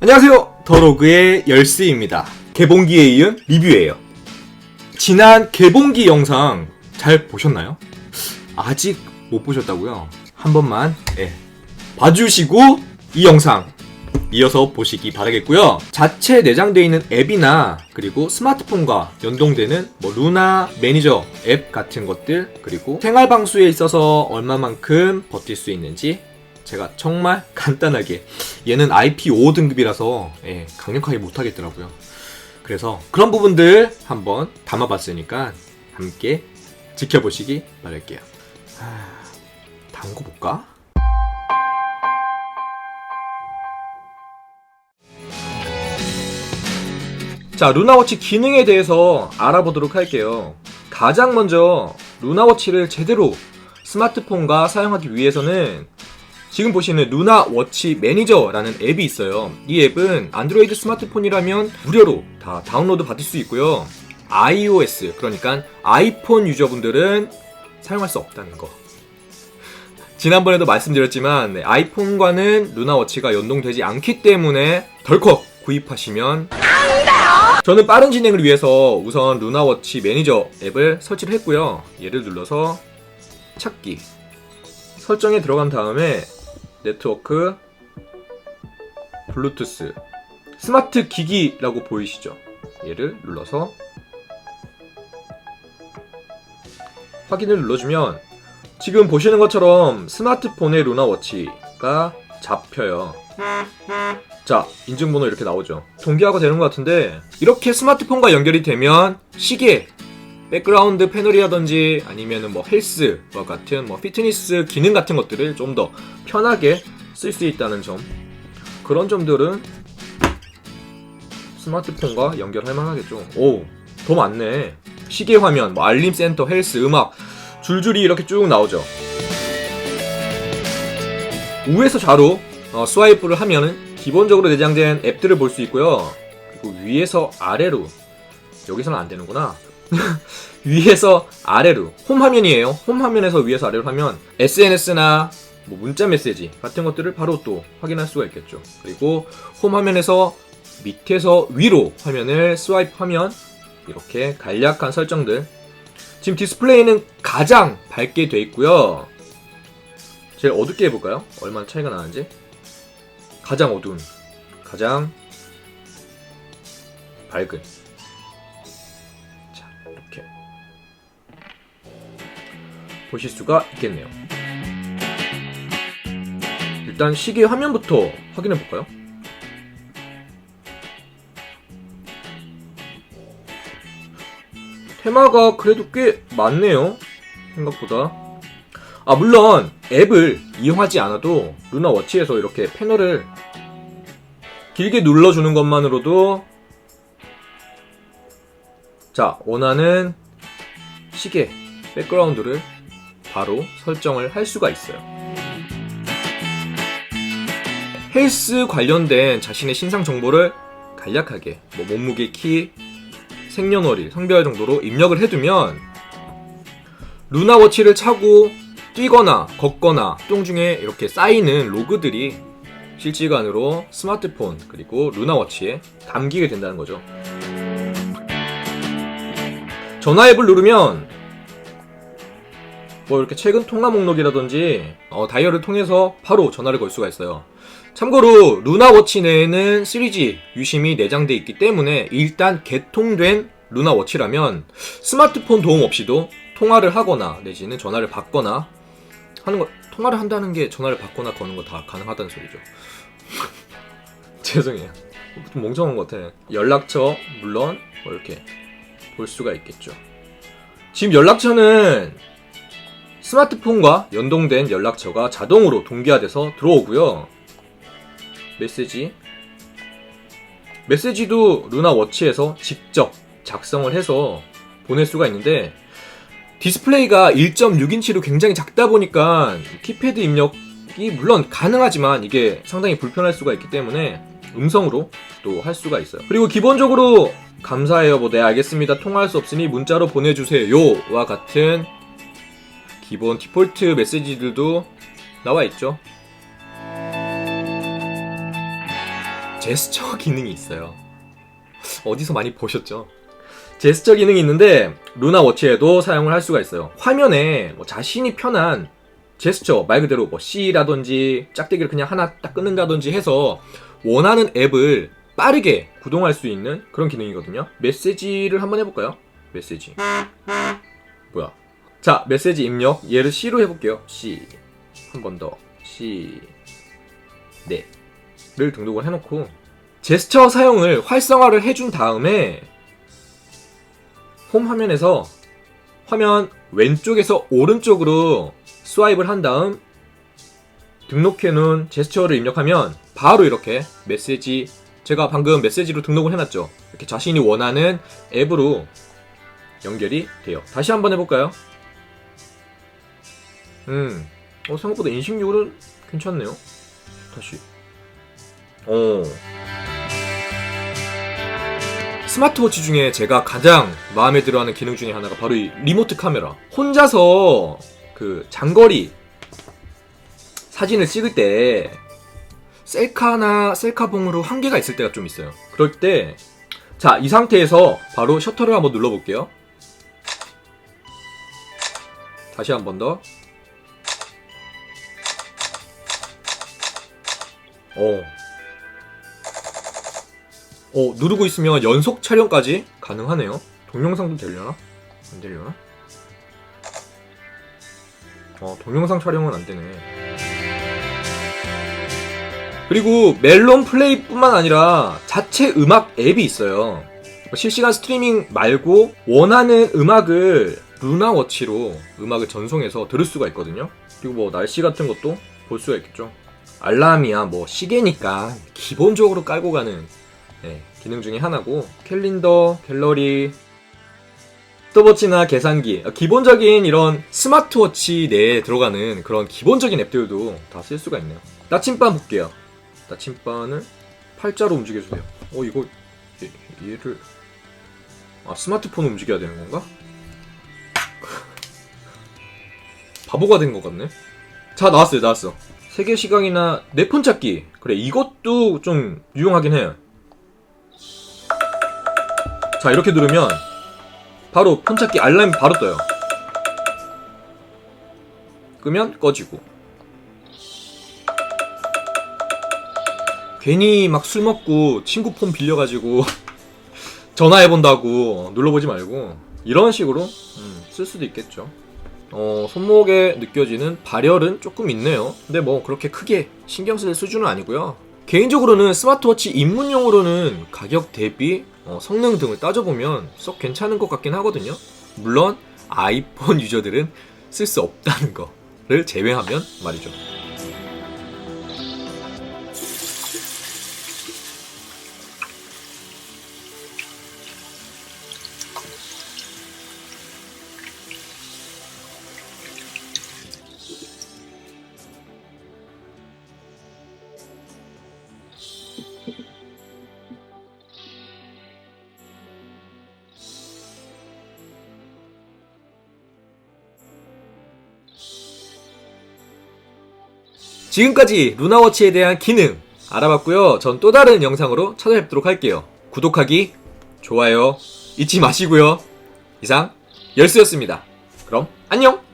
안녕하세요. 더로그의 열스입니다. 개봉기에 이은 리뷰예요. 지난 개봉기 영상 잘 보셨나요? 아직 못 보셨다고요? 한 번만 예, 봐주시고 이 영상 이어서 보시기 바라겠고요. 자체 내장되어 있는 앱이나 그리고 스마트폰과 연동되는 뭐 루나 매니저 앱 같은 것들 그리고 생활 방수에 있어서 얼마만큼 버틸 수 있는지 제가 정말 간단하게 얘는 IP5 등급이라서 예, 강력하게 못하겠더라고요. 그래서 그런 부분들 한번 담아봤으니까 함께 지켜보시기 바랄게요. 하, 다음 거 볼까? 자, 루나워치 기능에 대해서 알아보도록 할게요. 가장 먼저 루나워치를 제대로 스마트폰과 사용하기 위해서는 지금 보시는 루나 워치 매니저라는 앱이 있어요. 이 앱은 안드로이드 스마트폰이라면 무료로 다 다운로드 받을 수 있고요. iOS, 그러니까 아이폰 유저분들은 사용할 수 없다는 거. 지난번에도 말씀드렸지만 네, 아이폰과는 루나워치가 연동되지 않기 때문에 덜컥 구입하시면 저는 빠른 진행을 위해서 우선 루나워치 매니저 앱을 설치를 했고요. 얘를 눌러서 찾기 설정에 들어간 다음에 네트워크 블루투스 스마트 기기라고 보이시죠? 얘를 눌러서 확인을 눌러주면 지금 보시는 것처럼 스마트폰의 루나워치가 잡혀요. 자, 인증번호 이렇게 나오죠. 동기화가 되는 것 같은데 이렇게 스마트폰과 연결이 되면 시계, 백그라운드 패널이라든지 아니면은 뭐 헬스와 같은 뭐 피트니스 기능 같은 것들을 좀 더 편하게 쓸 수 있다는 점 그런 점들은 스마트폰과 연결할 만하겠죠. 오, 더 많네. 시계 화면, 뭐 알림 센터, 헬스, 음악 줄줄이 이렇게 쭉 나오죠. 우에서 좌로 어, 스와이프를 하면은 기본적으로 내장된 앱들을 볼 수 있고요. 그리고 위에서 아래로 여기서는 안 되는구나. 위에서 아래로 홈 화면이에요. 홈 화면에서 위에서 아래로 하면 SNS나 뭐 문자 메시지 같은 것들을 바로 또 확인할 수가 있겠죠. 그리고 홈 화면에서 밑에서 위로 화면을 스와이프하면 이렇게 간략한 설정들. 지금 디스플레이는 가장 밝게 돼 있고요. 제일 어둡게 해볼까요? 얼마나 차이가 나는지. 가장 어두운, 가장 밝은. 자, 이렇게 보실 수가 있겠네요. 일단 시계 화면부터 확인해 볼까요? 테마가 그래도 꽤 많네요. 생각보다. 아, 물론 앱을 이용하지 않아도 루나 워치에서 이렇게 패널을 길게 눌러주는 것만으로도 자, 원하는 시계, 백그라운드를 바로 설정을 할 수가 있어요. 헬스 관련된 자신의 신상 정보를 간략하게 뭐 몸무게, 키, 생년월일, 성별 정도로 입력을 해두면 루나워치를 차고 뛰거나 걷거나 똥 중에 이렇게 쌓이는 로그들이 실시간으로 스마트폰 그리고 루나워치에 담기게 된다는 거죠. 전화 앱을 누르면 뭐 이렇게 최근 통화 목록이라든지 어, 다이얼을 통해서 바로 전화를 걸 수가 있어요. 참고로 루나워치 내에는 3G 유심이 내장돼 있기 때문에 일단 개통된 루나워치라면 스마트폰 도움 없이도 통화를 하거나 내지는 전화를 받거나 하는 거 통화를 한다는 게 전화를 받거나 거는 거 다 가능하다는 소리죠. 죄송해요. 좀 멍청한 것 같아. 연락처 물론 뭐 이렇게 볼 수가 있겠죠. 지금 연락처는 스마트폰과 연동된 연락처가 자동으로 동기화돼서 들어오고요. 메시지 메시지도 루나 워치에서 직접 작성을 해서 보낼 수가 있는데 디스플레이가 1.6인치로 굉장히 작다 보니까 키패드 입력이 물론 가능하지만 이게 상당히 불편할 수가 있기 때문에 음성으로 또 할 수가 있어요. 그리고 기본적으로 감사해요. 뭐, 네, 알겠습니다. 통화할 수 없으니 문자로 보내주세요.와 같은 기본 디폴트 메시지들도 나와 있죠. 제스처 기능이 있어요. 어디서 많이 보셨죠? 제스처 기능이 있는데 루나 워치에도 사용을 할 수가 있어요. 화면에 뭐 자신이 편한 제스처 말 그대로 뭐 C라든지 짝대기를 그냥 하나 딱 끊는다든지 해서 원하는 앱을 빠르게 구동할 수 있는 그런 기능이거든요. 메시지를 한번 해볼까요? 메시지. 뭐야? 자, 메시지 입력. 얘를 C로 해볼게요. C. 한 번 더. C. 네. 를 등록을 해놓고 제스처 사용을 활성화를 해준 다음에 홈 화면에서 화면 왼쪽에서 오른쪽으로 스와이프를 한 다음 등록해 놓은 제스처를 입력하면 바로 이렇게 메시지 제가 방금 메시지로 등록을 해놨죠 이렇게 자신이 원하는 앱으로 연결이 돼요 다시 한번 해볼까요? 음, 어, 생각보다 인식률은 괜찮네요 다시 어. 스마트워치 중에 제가 가장 마음에 들어하는 기능 중에 하나가 바로 이 리모트 카메라. 혼자서 그 장거리 사진을 찍을 때 셀카나 셀카봉으로 한계가 있을 때가 좀 있어요. 그럴 때, 자, 이 상태에서 바로 셔터를 한번 눌러볼게요. 다시 한 번 더. 어, 어, 누르고 있으면 연속 촬영까지 가능하네요. 동영상도 되려나? 안 되려나? 어, 동영상 촬영은 안 되네. 그리고 멜론 플레이뿐만 아니라 자체 음악 앱이 있어요. 실시간 스트리밍 말고 원하는 음악을 루나워치로 음악을 전송해서 들을 수가 있거든요. 그리고 뭐 날씨 같은 것도 볼 수가 있겠죠. 알람이야 뭐 시계니까 기본적으로 깔고 가는 네, 기능 중에 하나고 캘린더, 갤러리, 스톱워치나 계산기 어, 기본적인 이런 스마트워치 내에 들어가는 그런 기본적인 앱들도 다 쓸 수가 있네요 나침반 볼게요 나침반을 팔자로 움직여주세요. 어 이거 얘, 얘를 아 스마트폰 움직여야 되는 건가? 바보가 된 것 같네. 자 나왔어요 나왔어. 세계 시각이나 내 폰 찾기. 그래 이것도 좀 유용하긴 해요 자 이렇게 누르면 바로 폰 찾기 알람이 바로 떠요. 끄면 꺼지고 괜히 막 술 먹고 친구 폰 빌려가지고 전화해본다고 눌러보지 말고 이런 식으로 음, 쓸 수도 있겠죠 어, 손목에 느껴지는 발열은 조금 있네요 근데 뭐 그렇게 크게 신경 쓸 수준은 아니고요 개인적으로는 스마트워치 입문용으로는 가격 대비 어, 성능 등을 따져보면 썩 괜찮은 것 같긴 하거든요. 물론 아이폰 유저들은 쓸 수 없다는 거를 제외하면 말이죠. 지금까지 루나워치에 대한 기능 알아봤고요. 전 또 다른 영상으로 찾아뵙도록 할게요. 구독하기, 좋아요 잊지 마시고요. 이상 열수였습니다. 그럼 안녕!